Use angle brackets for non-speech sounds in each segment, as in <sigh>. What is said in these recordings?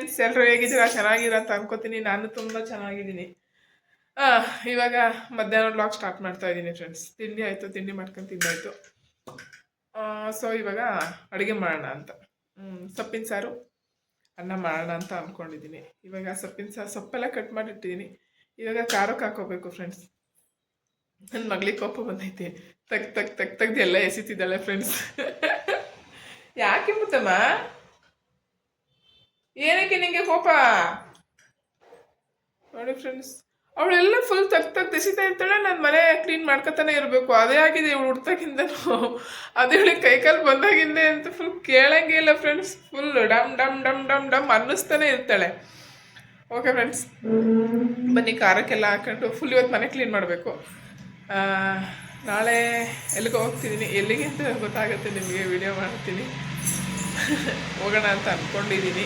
ಎಲ್ಲರೂ ಹೇಗಿದ್ದೀರಾ ಚೆನ್ನಾಗಿರ ಅಂತ ಅನ್ಕೋತೀನಿ ನಾನು ತುಂಬ ಚೆನ್ನಾಗಿದ್ದೀನಿ. ಇವಾಗ ಮಧ್ಯಾಹ್ನ ಬ್ಲಾಗ್ ಸ್ಟಾರ್ಟ್ ಮಾಡ್ತಾ ಇದ್ದೀನಿ ಫ್ರೆಂಡ್ಸ್ ತಿಂಡಿ ಆಯಿತು, ತಿಂಡಿ ಮಾಡ್ಕೊಂಡು ತಿಂದಾಯಿತು. ಸೊ ಇವಾಗ ಅಡುಗೆ ಮಾಡೋಣ ಅಂತ. ಸೊಪ್ಪಿನ ಸಾರು, ಅನ್ನ ಮಾಡೋಣ ಅಂತ ಅಂದ್ಕೊಂಡಿದ್ದೀನಿ ಇವಾಗ ಸೊಪ್ಪಿನ ಸಾರು, ಸೊಪ್ಪೆಲ್ಲ ಕಟ್ ಮಾಡಿಟ್ಟಿದ್ದೀನಿ. ಇವಾಗ ಖಾರಕ್ಕೆ ಹಾಕೋಬೇಕು ಫ್ರೆಂಡ್ಸ್ ನನ್ನ ಮಗಳಿಗೆ ಕೋಪ ಬಂದೈತೆ. ತಗ್ ತಗ್ ತಗ್ ತೆಗ್ದು ಎಲ್ಲ ಎಸಿತಿದ್ದಾಳೆ ಫ್ರೆಂಡ್ಸ್ <laughs> ಯಾಕೆ ಮುತ್ತಮ್ಮ? ಏನಕ್ಕೆ ನಿಂಗೆ ಕೋಪ? ನೋಡಿ ಫ್ರೆಂಡ್ಸ್ ಅವಳೆಲ್ಲ ಫುಲ್ ತಗ್ ತಗ್ ತೆಸಿತಾ ಇರ್ತಾಳೆ, ನಾನು ಮನೆ ಕ್ಲೀನ್ ಮಾಡ್ಕೊತಾನೆ ಇರಬೇಕು. ಅದೇ ಆಗಿದೆ ಇವಳು ಹುಡ್ತಕ್ಕಿಂತನೂ ಅದೇ ಇವಳಿಗೆ ಕೈಕಾಲು ಬಂದಾಗಿಂದ ಅಂತ ಫುಲ್ ಕೇಳಂಗೆ ಇಲ್ಲ ಫ್ರೆಂಡ್ಸ್ ಫುಲ್ ಡಮ್ ಡಮ್ ಡಮ್ ಡಮ್ ಡಮ್ ಅನ್ನಿಸ್ತಾನೆ ಇರ್ತಾಳೆ. ಓಕೆ ಫ್ರೆಂಡ್ಸ್ ಬನ್ನಿ, ಖಾರಕ್ಕೆಲ್ಲ ಹಾಕೊಂಡು ಫುಲ್ ಇವತ್ತು ಮನೆ ಕ್ಲೀನ್ ಮಾಡಬೇಕು. ನಾಳೆ ಎಲ್ಲಿಗೆ ಹೋಗ್ತಿದ್ದೀನಿ ಎಲ್ಲಿಗೆ ಅಂತ ಗೊತ್ತಾಗುತ್ತೆ ನಿಮಗೆ ವಿಡಿಯೋ ಮಾಡ್ತೀನಿ. ಹೋಗೋಣ ಅಂತ ಅಂದ್ಕೊಂಡಿದ್ದೀನಿ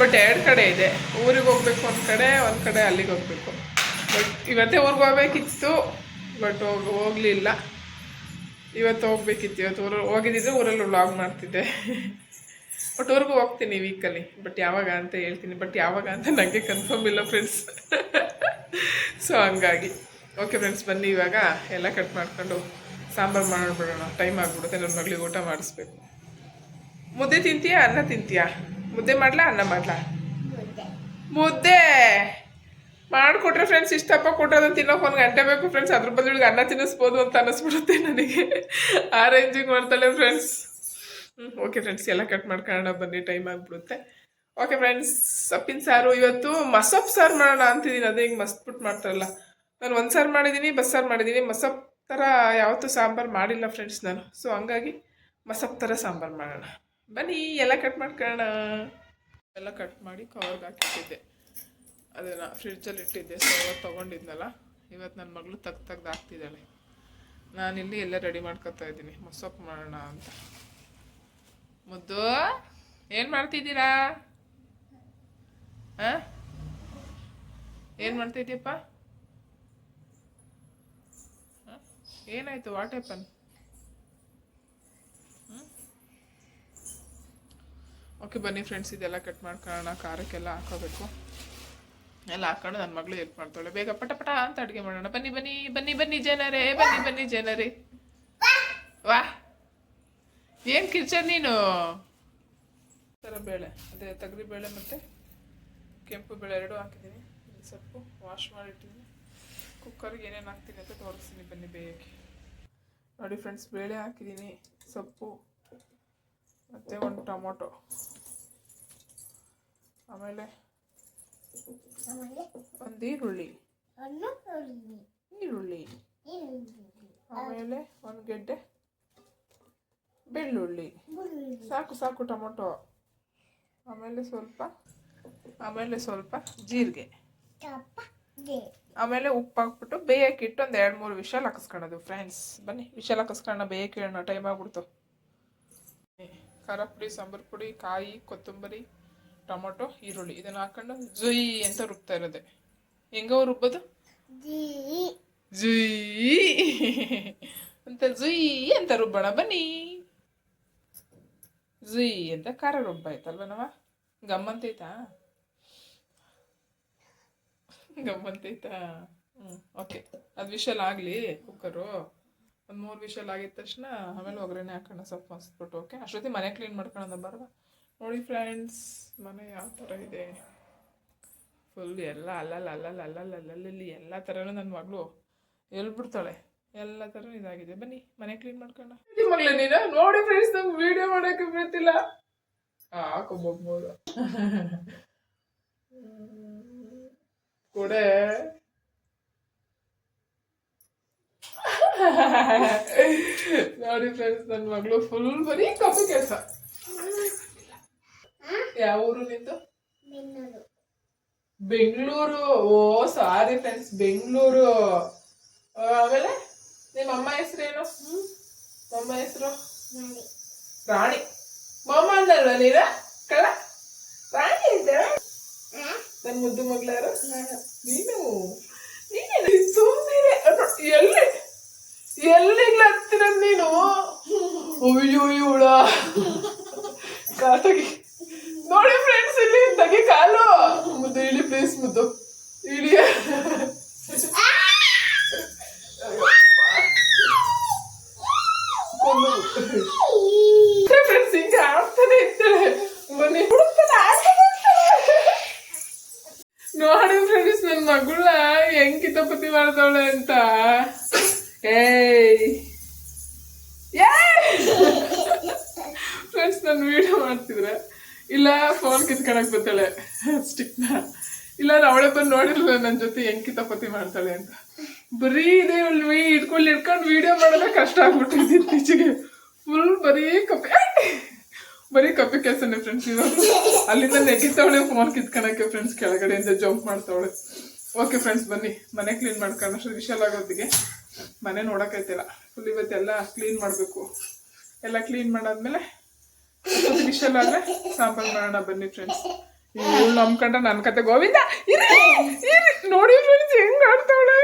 ಬಟ್ ಎರಡು ಕಡೆ ಇದೆ. ಊರಿಗೆ ಹೋಗ್ಬೇಕು ಒಂದು ಕಡೆ ಒಂದು ಕಡೆ ಅಲ್ಲಿಗೆ ಹೋಗ್ಬೇಕು. ಬಟ್ ಇವತ್ತೇ ಊರಿಗೆ ಹೋಗ್ಬೇಕಿತ್ತು ಬಟ್ ಹೋಗಿ, ಹೋಗಲಿಲ್ಲ. ಇವತ್ತು ಹೋಗ್ಬೇಕಿತ್ತು, ಇವತ್ತು ಊರಲ್ಲಿ ಹೋಗಿದ್ದಿದ್ರೆ ಊರಲ್ಲಿ ವ್ಲಾಗ್ ಮಾಡ್ತಿದ್ದೆ. ಬಟ್ ಊರಿಗೂ ಹೋಗ್ತೀನಿ ವೀಕಲ್ಲಿ ಬಟ್ ಯಾವಾಗ ಅಂತ ಹೇಳ್ತೀನಿ. ಬಟ್ ಯಾವಾಗ ಅಂತ ನನಗೆ ಕನ್ಫರ್ಮ್ ಇಲ್ಲ ಫ್ರೆಂಡ್ಸ್ ಸೊ ಹಂಗಾಗಿ. ಓಕೆ ಫ್ರೆಂಡ್ಸ್ ಬನ್ನಿ ಇವಾಗ. ಎಲ್ಲ ಕಟ್ ಮಾಡ್ಕೊಂಡು ಸಾಂಬಾರು ಮಾಡಿಬಿಡೋಣ. ಟೈಮ್ ಆಗಿಬಿಡುತ್ತೆ. ನನ್ನ ಮಗಳಿಗೆ ಊಟ ಮಾಡಿಸ್ಬೇಕು. ಮುದ್ದೆ ತಿಂತೀಯಾ, ಅನ್ನ ತಿಂತೀಯಾ? ಮುದ್ದೆ ಮಾಡ್ಲಾ ಅನ್ನ ಮಾಡ್ಲಾ? ಮುದ್ದೆ. ಮಾಡಿಕೊಟ್ರೆ ಫ್ರೆಂಡ್ಸ್ ಇಷ್ಟಪ್ಪ ಕೊಟ್ಟರೆ ತಿನ್ನೋಕೆ ಒಂದು ಗಂಟೆ ಬೇಕು ಫ್ರೆಂಡ್ಸ್ ಅದ್ರ ಬದಲು ಅನ್ನ ತಿನ್ನಿಸ್ಬೋದು ಅಂತ ಅನ್ನಿಸ್ಬಿಡುತ್ತೆ ನನಗೆ. ಆ ರೇಂಜಿಗೆ ಮಾಡ್ತಾಳೆ ಫ್ರೆಂಡ್ಸ್ ಓಕೆ ಫ್ರೆಂಡ್ಸ್ ಎಲ್ಲ ಕಟ್ ಮಾಡ್ಕೊಳ್ಳೋಣ ಬನ್ನಿ ಟೈಮ್ ಆಗಿಬಿಡುತ್ತೆ. ಓಕೆ ಫ್ರೆಂಡ್ಸ್ ಸೊಪ್ಪಿನ ಸಾರು ಇವತ್ತು ಮಸೊಪ್ಪು ಸಾರು ಮಾಡೋಣ ಅಂತಿದ್ದೀನಿ ಅದೇ ಹಿಂಗೆ ಮಸ್ತ್ಬಿಟ್ಟು ಮಾಡ್ತಾರಲ್ಲ. ನಾನು ಒಂದು ಸಾರು ಮಾಡಿದ್ದೀನಿ ಬಸ್ಸಾರು ಮಾಡಿದ್ದೀನಿ ಮಸೊಪ್ಪು ಥರ ಯಾವತ್ತೂ ಸಾಂಬಾರು ಮಾಡಿಲ್ಲ ಫ್ರೆಂಡ್ಸ್ ನಾನು. ಸೊ ಹಂಗಾಗಿ ಮಸಪ್ ಥರ ಸಾಂಬಾರು ಮಾಡೋಣ. ಬನ್ನಿ, ಎಲ್ಲ ಕಟ್ ಮಾಡ್ಕೋಣ ಎಲ್ಲ ಕಟ್ ಮಾಡಿ ಕವರ್ಗೆ ಹಾಕಿಟ್ಟಿದ್ದೆ. ಅದನ್ನು ಫ್ರಿಡ್ಜಲ್ಲಿ ಇಟ್ಟಿದ್ದೆ. ಸೊ ಅವತ್ತು ತೊಗೊಂಡಿದ್ನಲ್ಲ ಇವತ್ತು ನನ್ನ ಮಗಳು ತೆಗ್ದು ತೆಗ್ದು ಹಾಕ್ತಿದ್ದಾಳೆ. ನಾನಿಲ್ಲಿ ಎಲ್ಲ ರೆಡಿ ಮಾಡ್ಕೊತಾ ಇದ್ದೀನಿ. ಮೊಸಪ್ಪು ಮಾಡೋಣ ಅಂತ. ಮುದ್ದು, ಏನು ಮಾಡ್ತಿದ್ದೀರಾ? ಹಾಂ? ಏನು ಮಾಡ್ತಿದ್ದೀಯಪ್ಪ ಏನಾಯಿತು ವಾಟ್ ಓಕೆ ಬನ್ನಿ ಫ್ರೆಂಡ್ಸ್ ಇದೆಲ್ಲ ಕಟ್ ಮಾಡ್ಕೊಳ್ಳೋಣ, ಖಾರಕ್ಕೆಲ್ಲ ಹಾಕೋಬೇಕು. ಎಲ್ಲ ಹಾಕೊಂಡು ನನ್ನ ಮಗಳು ಹೆಲ್ಪ್ ಮಾಡ್ತಾಳೆ. ಬೇಗ ಪಟ ಪಟ ಅಂತ ಅಡುಗೆ ಮಾಡೋಣ. ಬನ್ನಿ ಬನ್ನಿ ಬನ್ನಿ ಬನ್ನಿ ಜನರೇ, ಬನ್ನಿ ಬನ್ನಿ ಜನರೇ. ವಾ. ಏನು ಕಿರ್ಚನ್ ನೀನು? ಥರ ಬೇಳೆ, ಅದೇ ತೊಗರಿ ಬೇಳೆ ಮತ್ತು ಕೆಂಪು ಬೇಳೆ ಎರಡು ಹಾಕಿದ್ದೀನಿ. ಸೊಪ್ಪು ವಾಶ್ ಮಾಡಿಟ್ಟಿದ್ದೀನಿ. ಕುಕ್ಕರ್ಗೆ ಏನೇನು ಹಾಕ್ತೀನಿ ಅಂತ ತೋರಿಸ್ತೀನಿ ಬನ್ನಿ ಬೇಯಕ್ಕೆ. ನೋಡಿ ಫ್ರೆಂಡ್ಸ್ ಬೇಳೆ ಹಾಕಿದ್ದೀನಿ, ಸೊಪ್ಪು, ಮತ್ತು ಒಂದು ಟೊಮೊಟೊ. ಆಮೇಲೆ ಒಂದು ಈರುಳ್ಳಿ. ಈರುಳ್ಳಿ. ಆಮೇಲೆ ಒಂದು ಗೆಡ್ಡೆ ಬೆಳ್ಳುಳ್ಳಿ. ಸಾಕು ಸಾಕು ಟೊಮೊಟೊ. ಆಮೇಲೆ ಸ್ವಲ್ಪ ಆಮೇಲೆ ಸ್ವಲ್ಪ ಜೀರಿಗೆ. ಆಮೇಲೆ ಉಪ್ಪು ಹಾಕ್ಬಿಟ್ಟು ಬೇಯಕ್ಕೆ ಇಟ್ಟು ಒಂದು ಎರಡು ಮೂರು ವಿಷಲ್ ಹಾಕಿಸ್ಕೊಳ್ಳೋದು ಫ್ರೆಂಡ್ಸ್. ಬನ್ನಿ ವಿಷಲ್ ಹಾಕಿಸ್ಕೊಳ್ಳೋಣ ಬೇಯಕ್ಕೆ ಹೇಳೋಣ ಟೈಮ್ ಆಗ್ಬಿಡ್ತು. ಖಾರ ಪುಡಿ ಸಾಂಬಾರು ಪುಡಿ ಕಾಯಿ ಕೊತ್ತಂಬರಿ. ಟೊಮೊಟೊ, ಈರುಳ್ಳಿ ಇದನ್ನು ಹಾಕೊಂಡು ಜುಯಿ ಅಂತ ರುಬ್ತಾ ಇರೋದೆ. ಹೆಂಗೋ ರುಬ್ಬೋದು? ಜುಯ್. ಅಂತ ಜುಯಿ ಅಂತ ರುಬ್ಬೋಣ, ಬನ್ನಿ. ಜುಯಿ ಅಂತ ಖಾರ ರುಬ್ಬಾಯ್ತಲ್ವನವ ಗಮ್ಮಂತೈತಾ? ಗಮ್ಮಂತೈತಾ? ಹ್ಞೂ ಓಕೆ. ಅದು ವಿಷಲ್ ಆಗಲಿ ಕುಕ್ಕರು. ಒಂದು ಮೂರು ವಿಷಲ್ ಆಗಿದ ತಕ್ಷಣ ಆಮೇಲೆ ಒಗ್ಗರಣೆ ಹಾಕೋಣ ಸ್ವಲ್ಪ ಮಸ್ತ್ಬಿಟ್ಟು ಓಕೆ? ಅಷ್ಟೊತ್ತಿ ಮನೆ ಕ್ಲೀನ್ ಮಾಡ್ಕೊಳ್ಳೋಣ ಬರಲ್ಲ ನೋಡಿ ಫ್ರೆಂಡ್ಸ್, ಮನೆ ಯಾವ ಥರ ಇದೆ. ಫುಲ್ ಎಲ್ಲ ಅಲ್ಲಲ್ಲ ಅಲ್ಲಲ್ಲ ಅಲ್ಲಲ್ಲ ಎಲ್ಲ ಥರನೂ ನನ್ನ ಮಗಳು ಎಲ್ಬಿಡ್ತಾಳೆ ಎಲ್ಲ ಥರ ಇದಾಗಿದೆ. ಬನ್ನಿ, ಮನೆ ಕ್ಲೀನ್ ಮಾಡ್ಕೊಳ್ಳೋಣ ಮಗಳೇ ನೀನು? ನೋಡಿ ಫ್ರೆಂಡ್ಸ್, ನಮ್ಗೆ ವಿಡಿಯೋ ಮಾಡೋಕ್ಕೆ ಬರ್ತಿಲ್ಲ. ಹಾಕೊಂಬೋಗ್ಬೋದು ಕೂಡ. ನೋಡಿ ಫ್ರೆಂಡ್ಸ್ ನನ್ನ ಮಗಳು ಫುಲ್ ಬರೀ ಕಪ್ಪು ಕೆಲಸ. ಯಾವ ಊರು ನಿಂದು Bengaluru. Oh sorry friends Bengaluru. ಆಮೇಲೆ ನಿಮ್ಮ ಅಮ್ಮ ಹೆಸರೇನು ಅಮ್ಮ ಹೆಸರು? ರಾಣಿ. ಮಾಮ ಅಂದಲ್ವ ನೀರ ಕಳ ರಾಣಿ ಅಂತ ನನ್ನ ಮುದ್ದು ಮಗಳಾರು? ನೀನು. ನೀನು? ಸುಮ್ಮನೆ ಎಲ್ಲಿ? ಎಲ್ಲಿಗೆ ಹತ್ತಿರ ನೀನು? ಅಯ್ಯೋ ಇವಳ. <laughs> ಕಾತಗಿ ನೋಡಿ ಫ್ರೆಂಡ್ಸ್ ಇಲ್ಲಿ ತಗಿ ಕಾಲು. ಮುದ್ದು ಇಳಿ ಫ್ರೆಂಡ್ಸ್ ಮುದ್ದು. ಇರ್ತಾಳೆ. ಬನ್ನಿ. ಹುಡುಕ್ತಾನೆ ಆಡ್ತಾನೆ ಇರ್ತಾಳೆ. ನೋಡಿ ಫ್ರೆಂಡ್ಸ್ ನನ್ನ ಮಗಳ ಹೆಂಗ್ ಕಿತಾಪತಿ ಅಂತ. ಏಯ್. ಫ್ರೆಂಡ್ಸ್ ನಾನು ವಿಡಿಯೋ ಮಾಡ್ತಿದ್ರೆ. ಇಲ್ಲ ಫೋನ್ ಕಿತ್ಕೊಳಕ್ ಬರ್ತಾಳೆ. ಸ್ಟಿಕ್ನ ಇಲ್ಲ ಅವಳೆ ಬಂದು ನೋಡಿರ್ಲಿಲ್ಲ ನನ್ನ ಜೊತೆ ಹೆಂಗ್ ಕಿತಾಪತಿ ಮಾಡ್ತಾಳೆ ಅಂತ. ಬರೀ ಇದೆ ಇಟ್ಕೊಂಡು ಇಟ್ಕೊಂಡು ವಿಡಿಯೋ ಮಾಡೋದ ಕಷ್ಟ ಆಗ್ಬಿಟ್ಟಿದೆ ಇತ್ತೀಚೆಗೆ. ಫುಲ್ ಬರೀ ಕಪ್ಪೆ. ಬರೀ ಕಪ್ಪೆ ಕೆಲಸನೇ ಫ್ರೆಂಡ್ಸ್ ಇವಾಗ ಅಲ್ಲಿಂದ ನೆಗಿತಾವಳೆ ಫೋನ್ ಕಿತ್ಕೊಳಕ್ಕೆ ಫ್ರೆಂಡ್ಸ್ ಕೆಳಗಡೆಯಿಂದ ಜಂಪ್ ಮಾಡ್ತಾವಳೆ. ಓಕೆ ಫ್ರೆಂಡ್ಸ್ ಬನ್ನಿ. ಮನೆ ಕ್ಲೀನ್ ಮಾಡ್ಕೊಂಡು ಅಷ್ಟು ವಿಶಾಲ ಆಗೋದಿಗೆ ಮನೆ ನೋಡೋಕೈತಿಲ್ಲ ಫುಲ್ ಇವತ್ತೆಲ್ಲ ಕ್ಲೀನ್ ಮಾಡಬೇಕು. ಎಲ್ಲ ಕ್ಲೀನ್ ಮಾಡಾದ್ಮೇಲೆ ವಿಶಾಲ್ ಆದ್ರೆ ಸಾಂಬಾರ್ ಮಾಡೋಣ ಬನ್ನಿ ಫ್ರೆಂಡ್ಸ್ ಇವಳು ನಂಬ್ಕೊಂಡ ನನ್ನ ಕತೆ ಗೋವಿಂದ. ನೋಡಿ ಫ್ರೆಂಡ್ಸ್ ಹೆಂಗ್ ಆಡ್ತಾವಳೆ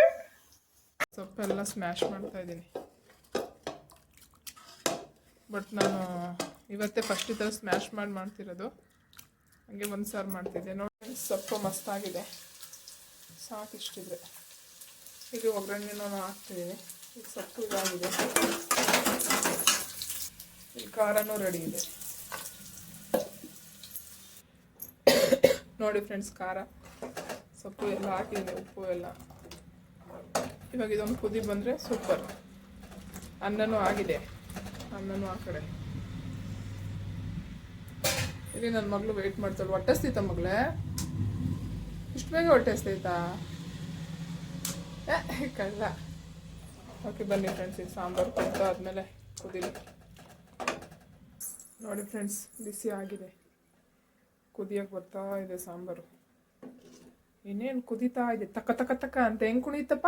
ಸೊಪ್ಪೆಲ್ಲ ಸ್ಮ್ಯಾಶ್ ಮಾಡ್ತಾ ಇದ್ದೀನಿ. ಬಟ್ ನಾನು ಇವತ್ತೇ ಫಸ್ಟ್ ಈ ಥರ ಸ್ಮ್ಯಾಶ್ ಮಾಡಿ ಮಾಡ್ತಿರೋದು. ಹಂಗೆ ಒಂದು ಸಾರು ಮಾಡ್ತಿದ್ದೆ. ನೋಡಿ ಸೊಪ್ಪು ಮಸ್ತಾಗಿದೆ. ಸಾಕು ಇಷ್ಟಿದ್ರೆ ಇದು ಒಗ್ಗರಣೆನೂ ಹಾಕ್ತಿದ್ದೀನಿ. ಇದು ಸೊಪ್ಪು ಇದಾಗಿದೆ. ಇಲ್ಲಿ ಖಾರನೂ ರೆಡಿ ಇದೆ. ನೋಡಿ ಫ್ರೆಂಡ್ಸ್ ಖಾರ. ಸೊಪ್ಪು ಎಲ್ಲ ಹಾಕಿದ್ದೀನಿ ಉಪ್ಪು ಎಲ್ಲ. ಇವಾಗ ಇದೊಂದು ಕುದಿ ಬಂದರೆ ಸೂಪರ್ ಅನ್ನನೂ ಆಗಿದೆ. ಅನ್ನನೂ ಆ ಕಡೆ. ಇಲ್ಲಿ ನನ್ನ ಮಗಳು ವೆಯ್ಟ್ ಮಾಡ್ತಾಳೆ. ಹೊಟ್ಟೆಸ್ತೈತ ಮಗಳೇ? ಇಷ್ಟು ಬೇಗ ಹೊಟ್ಟೆ ಹಸ್ತೈತಾ ಏ, ಕಳ್ಳ. ಓಕೆ ಬನ್ನಿ ಫ್ರೆಂಡ್ಸ್ ಇದು ಸಾಂಬಾರು ಕುದ್ದು ಆದಮೇಲೆ ಕುದಿಲಿ. ನೋಡಿ ಫ್ರೆಂಡ್ಸ್ ಬಿಸಿ ಆಗಿದೆ. ಕುದಿಯೋಕೆ ಬರ್ತಾ ಇದೆ ಸಾಂಬಾರು. ಇನ್ನೇನು ಕುದೀತಾ ಇದೆ? ತಕ್ಕ ತಕ್ಕ ತಕ್ಕ ಅಂತ ಹೆಂಗೆ ಕುಣಿತಪ್ಪ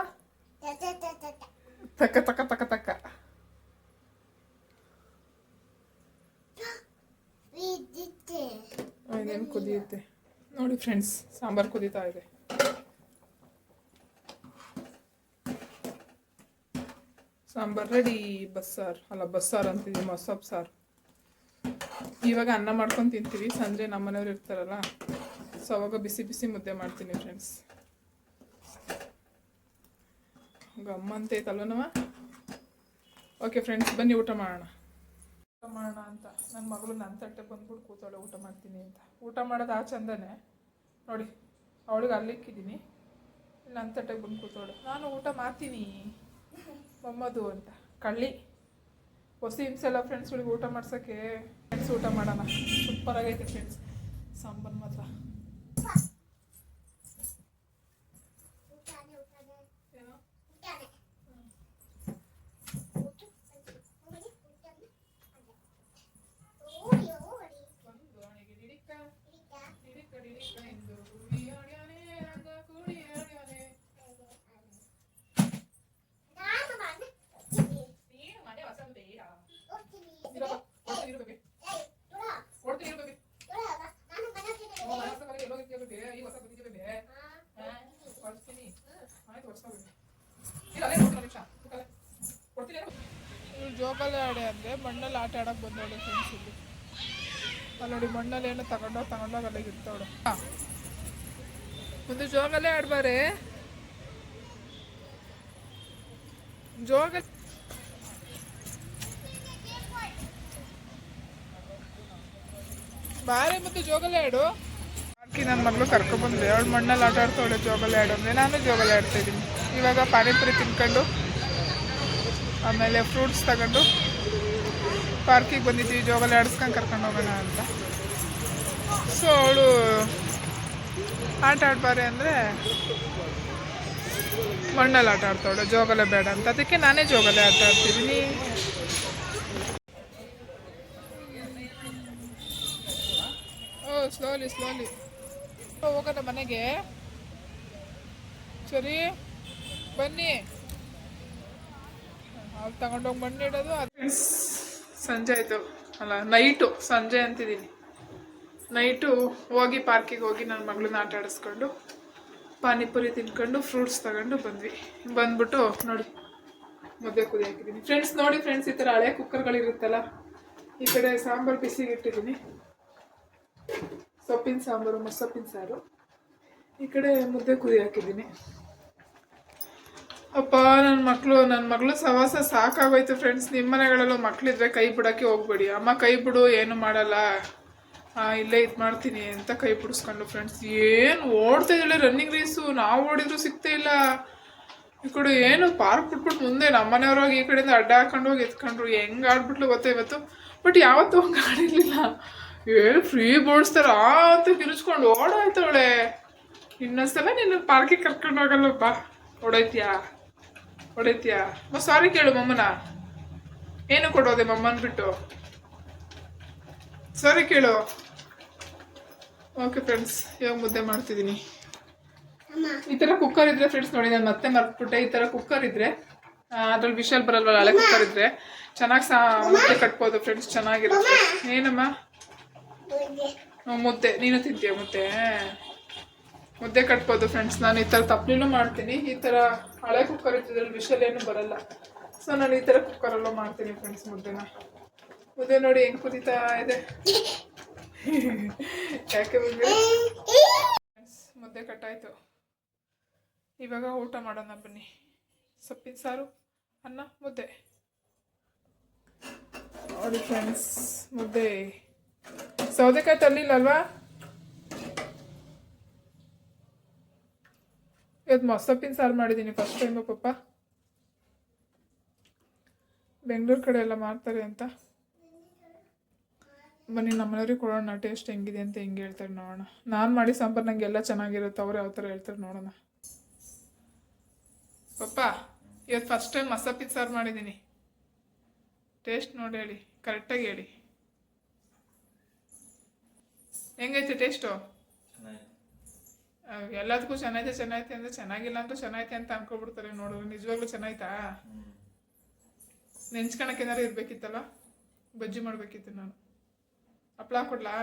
ತಕ್ಕ ತಕ್ಕ ತಕ್ಕ ತಕ್ಕ ಇದೇನು ಕುದಿಯುತ್ತೆ? ನೋಡಿ ಫ್ರೆಂಡ್ಸ್, ಸಾಂಬಾರು ಕುದೀತಾ ಇದೆ. ಸಾಂಬಾರು ರೆಡಿ, ಬಸ್ಸಾರ್. ಅಲ್ಲ, ಬಸ್ಸಾರ್ ಅಂತಿದ್ದೀವಿ ಮೊಸಪ್ ಸಾರು. ಇವಾಗ ಅನ್ನ ಮಾಡ್ಕೊಂಡು ತಿಂತೀವಿ, ಸಂಜೆ ನಮ್ಮನೆಯವ್ರು ಇರ್ತಾರಲ್ಲ ಸೊ ಅವಾಗ ಬಿಸಿ ಬಿಸಿ ಮುದ್ದೆ ಮಾಡ್ತೀನಿ ಫ್ರೆಂಡ್ಸ್ ಗಮ್ಮಂತೈತಲ್ವನವ ಓಕೆ ಫ್ರೆಂಡ್ಸ್ ಬನ್ನಿ ಊಟ ಮಾಡೋಣ. ಊಟ ಮಾಡೋಣ ಅಂತ. ನನ್ನ ಮಗಳು ನನ್ನ ತಟ್ಟೆ ಬಂದ್ಬಿಟ್ಟು ಕೂತಾಳೆ ಊಟ ಮಾಡ್ತೀನಿ ಅಂತ. ಊಟ ಮಾಡೋದು ಆ ಚಂದನೇ ನೋಡಿ, ಅವಳಿಗೆ ಅಲ್ಲಿಕ್ಕಿದ್ದೀನಿ ನನ್ನ ತಟ್ಟೆಗೆ ಬಂದು ಕೂತಾಳೆ ನಾನು ಊಟ ಮಾಡ್ತೀನಿ. ಮೊಮ್ಮದು ಅಂತ. ಕಳ್ಳಿ. ಹೊಸ ಹಿಂಸೆಲ್ಲ ಫ್ರೆಂಡ್ಸ್ಗಳಿಗೆ ಊಟ ಮಾಡ್ಸೋಕ್ಕೆ ಫ್ರೆಂಡ್ಸ್ ಊಟ ಮಾಡೋಣ ಸೂಪರ್ ಆಗೈತೆ ಫ್ರೆಂಡ್ಸ್ ಸಾಂಬಾರು ಮಾತ್ರ ಏನೋ ಒಂದು ಅಣೆಗೆ ಡಿಡಿಕ್ಕ ಡಿಡಿಕ್ಕ ಡಿಡಿಕ್ಕ ಎಂದು ಕುಡಿ ಆಡ್ಯಾನೆ ರಂಗ ಕುಡಿ ಆಡ್ಯಾನೆ ನೀನು ಮನೆ ಹೊಸ ಬೇಡ ಇರಪ್ಪ ಕೊಡ್ತೀನಿ ಇರು ಬೇಬಿ ಕೊಡ್ತೀನಿ ಇರು ಬೇಬಿ ಓ ಮನೆ ಹೊಸ ಮನೆಗೆ ಎಲ್ಲೋ ಇರ್ತೀಯ ಬೇಬಿ ಈ ಹೊಸ ಬಂದಿದ್ಯಾ ಬೇಬಿ ಕೊಡ್ತೀನಿ ಆಯ್ತು ಹೊಡ್ಸ್ಕೊಬೇಡಿ ಇಲ್ಲ ಅಲ್ಲೇ ನೋಡ್ತೀನಿ ನಿಮಿಷ ಕೊಡ್ತೀನಿ ಇವ್ರು ಜೋಕಾಲಿ ಆಡೆ ಅಂದರೆ ಮಣ್ಣಲ್ಲಿ ಆಟ ಆಡಕ್ಕೆ ಬಂದವಳೆ ಫ್ರೆಂಡ್ಸ್ ಇಲ್ಲಿ. ಅಲ್ಲಿ ನೋಡಿ, ಮಣ್ಣಲ್ಲಿ ಏನೋ ತಗೊಂಡೋಗಿ ತಗೊಂಡೋಗಿ ಅಲ್ಲಿಗೆ ಇರ್ತಾವಳು ಒಂದು ಜೋಗಲ್ಲೇ ಆಡ್ಬಾರೆ? ಜೋಗ ಬಾರಿ ಮತ್ತು ಜೋಗಲ್ಲೇ ಆಡು. ಆಕಿ ನನ್ನ ಮಗಳು ಕರ್ಕೊಬಂದ್ರೆ ಅವಳು ಮಣ್ಣಲ್ಲಿ ಆಟ ಆಡ್ತಾವಳೆ ಜೋಗಲ್ಲೇ ಆಡು ಅಂದರೆ ನಾನು ಆಡ್ತಾ ಇದ್ದೀನಿ. ಇವಾಗ ಪಾನಿಪುರಿ ತಿನ್ಕೊಂಡು, ಆಮೇಲೆ ಫ್ರೂಟ್ಸ್ ತಗೊಂಡು ಪಾರ್ಕಿಗೆ ಬಂದಿದ್ವಿ ಜೋಗಲ್ಲಿ ಆಡಿಸ್ಕೊಂಡು ಕರ್ಕೊಂಡು ಹೋಗೋಣ ಅಂತ. ಸೊ ಅವಳು ಆಟ ಆಡ್ಬಾರೆ ಅಂದರೆ ಮಣ್ಣಲ್ಲಿ ಆಟ ಆಡ್ತಾವಳೆ ಜೋಗಲೆ ಬೇಡ ಅಂತ. ಅದಕ್ಕೆ ನಾನೇ ಜೋಗಲೆ ಆಟ ಆಡ್ತಿದ್ದೀನಿ. ಓ ಸ್ಲೋಲಿ ಸ್ಲೋಲಿ ಹೋಗೋಣ ಮನೆಗೆ. ಸರಿ, ಬನ್ನಿ. ಅವ್ರು ತಗೊಂಡೋಗಿ ಮಣ್ಣು ಇಡೋದು ಸಂಜೆ ಆಯಿತು. ಅಲ್ಲ ನೈಟು ಸಂಜೆ ಅಂತಿದ್ದೀನಿ. ನೈಟು ಹೋಗಿ ಪಾರ್ಕಿಗೆ ಹೋಗಿ ನನ್ನ ಮಗಳನ್ನ ಆಟ ಆಡಿಸ್ಕೊಂಡು, ಪಾನಿಪುರಿ ತಿನ್ಕೊಂಡು ಫ್ರೂಟ್ಸ್ ತಗೊಂಡು ಬಂದ್ವಿ. ಬಂದ್ಬಿಟ್ಟು ನೋಡಿ ಮುದ್ದೆ ಕುದಿ ಹಾಕಿದ್ದೀನಿ. ಫ್ರೆಂಡ್ಸ್ ನೋಡಿ ಫ್ರೆಂಡ್ಸ್ ಈ ಥರ ಹಳೆ ಕುಕ್ಕರ್ಗಳಿರುತ್ತಲ್ಲ, ಈ ಕಡೆ ಸಾಂಬಾರು ಬಿಸಿಗೆ ಇಟ್ಟಿದ್ದೀನಿ. ಸೊಪ್ಪಿನ ಸಾಂಬಾರು ಮೊಸೊಪ್ಪಿನ ಸಾರು. ಈ ಕಡೆ ಮುದ್ದೆ ಕುದಿ ಹಾಕಿದ್ದೀನಿ. ಅಪ್ಪ ನನ್ನ ಮಕ್ಕಳು ನನ್ನ ಮಗಳು ಸವಾಸ ಸಾಕಾಗೋಯ್ತು ಫ್ರೆಂಡ್ಸ್ ನಿಮ್ಮ ಮನೆಗಳಲ್ಲೂ ಮಕ್ಕಳಿದ್ರೆ ಕೈ ಬಿಡೋಕ್ಕೆ ಹೋಗ್ಬೇಡಿ. ಅಮ್ಮ ಕೈ ಬಿಡು, ಏನು ಮಾಡಲ್ಲ. ಇಲ್ಲೇ ಇದು ಮಾಡ್ತೀನಿ ಅಂತ ಕೈ ಬಿಡಿಸ್ಕೊಂಡು ಫ್ರೆಂಡ್ಸ್ ಏನು ಓಡ್ತಾ ಇದ್ದಾಳೆ ರನ್ನಿಂಗ್ ರೇಸು ನಾವು ಓಡಿದ್ರು ಸಿಗ್ತಾ ಇಲ್ಲ. ಈ ಕಡೆ ಏನು ಪಾರ್ಕ್ ಬಿಟ್ಬಿಟ್ಟು ಮುಂದೆ ನಮ್ಮ ಮನೆಯವ್ರಾಗ ಈ ಕಡೆಯಿಂದ ಅಡ್ಡ ಹಾಕೊಂಡು ಹೋಗಿ ಎತ್ಕೊಂಡ್ರು. ಹೆಂಗ್ ಆಡ್ಬಿಟ್ಲು ಗೊತ್ತಾ ಇವತ್ತು? ಬಟ್ ಯಾವತ್ತು ಹಂಗೆ ಆಡಿರಲಿಲ್ಲ. ಏನು ಫ್ರೀ ಬೋಡಿಸ್ತಾರ ಅಂತ ಕಿರುಚ್ಕೊಂಡು ಓಡಾಯ್ತವಳೆ ಇನ್ನೊಂದ್ಸಲ ನಿನ್ನ ಪಾರ್ಕಿಗೆ ಕರ್ಕೊಂಡು ಹೋಗಲ್ಲಪ್ಪ ಹೊಡೈತ್ಯಾ ಹೊಡೈತ್ಯಾ? ಸಾರಿ ಕೇಳು ಮಮ್ಮನ. ಏನು ಕೊಡೋದೆ ಮಮ್ಮನ್ ಬಿಟ್ಟು ಸಾರಿ ಕೇಳು. ಓಕೆ ಫ್ರೆಂಡ್ಸ್ ಇವಾಗ ಮುದ್ದೆ ಮಾಡ್ತಿದ್ದೀನಿ. ಈ ತರ ಕುಕ್ಕರ್ ಇದ್ರೆ ಫ್ರೆಂಡ್ಸ್ ನೋಡಿ ನಾನು ಮತ್ತೆ ಮರ್ತ್ಬಿಟ್ಟೆ. ಈ ತರ ಕುಕ್ಕರ್ ಇದ್ರೆ ಅದ್ರಲ್ಲಿ ವಿಷಲ್ ಬರಲ್ವಲ್ಲ ಹಳೆ ಕುಕ್ಕರ್ ಇದ್ರೆ ಚೆನ್ನಾಗಿ ಸಾ ಮುದ್ದೆ ಕಟ್ಬೋದು ಫ್ರೆಂಡ್ಸ್ ಚೆನ್ನಾಗಿರುತ್ತೆ. ಏನಮ್ಮ? ಮುದ್ದೆ. ನೀನು ತಿಂತೀಯ ಮುದ್ದೆ? ಮುದ್ದೆ ಕಟ್ಬೋದು ಫ್ರೆಂಡ್ಸ್ ನಾನು ಈ ಥರ ತಪ್ಪಲೂ ಮಾಡ್ತೀನಿ. ಈ ಥರ ಹಳೆ ಕುಕ್ಕರ್ ಇದ್ರಲ್ಲಿ ವಿಷಲ್ ಏನು ಬರಲ್ಲ. ಸೊ ನಾನು ಈ ಥರ ಕುಕ್ಕರಲ್ಲೂ ಮಾಡ್ತೀನಿ ಫ್ರೆಂಡ್ಸ್ ಮುದ್ದೆನ. ಮುದ್ದೆ ನೋಡಿ ಹೆಂಗೆ ಕುದೀತಾ ಇದೆ. ಯಾಕೆ ಮುದ್ದೆ? ಮುದ್ದೆ ಕಟ್ಟಾಯಿತು. ಇವಾಗ ಊಟ ಮಾಡೋಣ ಬನ್ನಿ. ಸೊಪ್ಪಿನ ಸಾರು, ಅನ್ನ, ಮುದ್ದೆ. ನೋಡಿ ಫ್ರೆಂಡ್ಸ್ ಮುದ್ದೆ. ಸೌದೆಕಾಯಿ ತರಲಿಲ್ಲ ಅಲ್ವಾ? ಇವತ್ತು ಮೊಸಪ್ಪಿನ ಸಾರು ಮಾಡಿದ್ದೀನಿ ಫಸ್ಟ್ ಟೈಮು ಪಪ್ಪ. ಬೆಂಗಳೂರು ಕಡೆ ಎಲ್ಲ ಮಾಡ್ತಾರೆ ಅಂತ. ಬನ್ನಿ, ನಮ್ಮನೆಯವ್ರಿಗೆ ಕೊಡೋಣ ಟೇಸ್ಟ್ ಹೆಂಗಿದೆ ಅಂತ ಹೆಂಗೆ ಹೇಳ್ತಾರೆ ನೋಡೋಣ. ನಾನು ಮಾಡಿ ಸಾಂಬಾರು ನಂಗೆ ಎಲ್ಲ ಚೆನ್ನಾಗಿರುತ್ತೆ, ಅವ್ರು ಯಾವ ಥರ ಹೇಳ್ತಾರೆ ನೋಡೋಣ. ಪಪ್ಪ ಇವತ್ತು ಫಸ್ಟ್ ಟೈಮ್ ಮಸಪ್ಪಿನ ಸಾರು ಮಾಡಿದ್ದೀನಿ ಟೇಸ್ಟ್ ನೋಡಿ ಹೇಳಿ ಕರೆಕ್ಟಾಗಿ ಹೇಳಿ. ಹೆಂಗೈತೆ ಟೇಸ್ಟು ಎಲ್ಲದಕ್ಕೂ ಚೆನ್ನೈತೆ ಚೆನ್ನಾಗೈತೆ ಅಂದ್ರೆ ಚೆನ್ನಾಗಿಲ್ಲ ಅಂತ ಚೆನ್ನಾಗೈತೆ ಅಂತ ಅನ್ಕೊಬಿಡ್ತಾರೆ ನೋಡಿದ್ರೆ. ನಿಜವಾಗ್ಲೂ ಚೆನ್ನಾಯ್ತಾ? ನೆಂಚ್ಕೊಳಕ್ಕೆ ಏನಾರು ಇರ್ಬೇಕಿತ್ತಲ್ಲ? ಬಜ್ಜಿ ಮಾಡ್ಬೇಕಿತ್ತು ನಾನು. ಹಪ್ಳ ಕೊಡ್ಲಾ?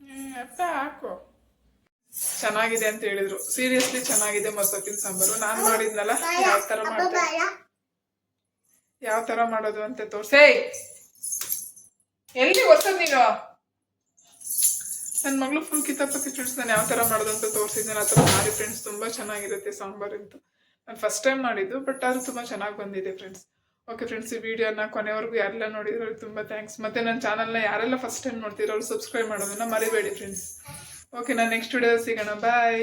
ಹ್ಮ್, ಅಪ್ಪ ಹಾಕು. ಚೆನ್ನಾಗಿದೆ ಅಂತ ಹೇಳಿದ್ರು. ಸೀರಿಯಸ್ಲಿ ಚೆನ್ನಾಗಿದೆ ಮಸೊಪ್ಪಿನ ಸಾಂಬಾರು. ನಾನು ಮಾಡಿದ್ನಲ್ಲ ಯಾವ ತರ ಯಾವ ಮಾಡೋದು ಅಂತ ತೋರ್ಸೇ. ಎಲ್ಲಿ ಹೊಸದ್ ನೀನು ನನ್ನ ಮಗಳು ಫುಲ್ ಕಿತ್ತಪ್ಪ ಕಿಚಡ್ಸ್ ನಾನು ಯಾವ ಥರ ಮಾಡೋದಂತ ಅಂತ ತೋರಿಸಿದ್ದೆ ಆ ಥರ ಮಾಡಿ ಫ್ರೆಂಡ್ಸ್ ತುಂಬ ಚೆನ್ನಾಗಿರುತ್ತೆ ಸಾಂಬಾರ್ ಅಂತ. ನಾನು ಫಸ್ಟ್ ಟೈಮ್ ಮಾಡಿದ್ದು ಬಟ್ ಅದು ತುಂಬ ಚೆನ್ನಾಗಿ ಬಂದಿದೆ ಫ್ರೆಂಡ್ಸ್ ಓಕೆ ಫ್ರೆಂಡ್ಸ್ ಈ ವಿಡಿಯೋನ ಕೊನೆವರೆಗೂ ಯಾರೆಲ್ಲ ನೋಡಿದ್ರು ತುಂಬ ಥ್ಯಾಂಕ್ಸ್ ಮತ್ತು ನನ್ನ ಚಾನಲ್ನ ಯಾರೆಲ್ಲ ಫಸ್ಟ್ ಟೈಮ್ ನೋಡ್ತಿರೋ ಅವ್ರು ಸಬ್ಸ್ಕ್ರೈಬ್ ಮಾಡೋದನ್ನ ಮರಿಬೇಡಿ ಫ್ರೆಂಡ್ಸ್ ಓಕೆ ನಾನು ನೆಕ್ಸ್ಟ್ ವಿಡಿಯೋ ಸಿಗೋಣ. ಬಾಯ್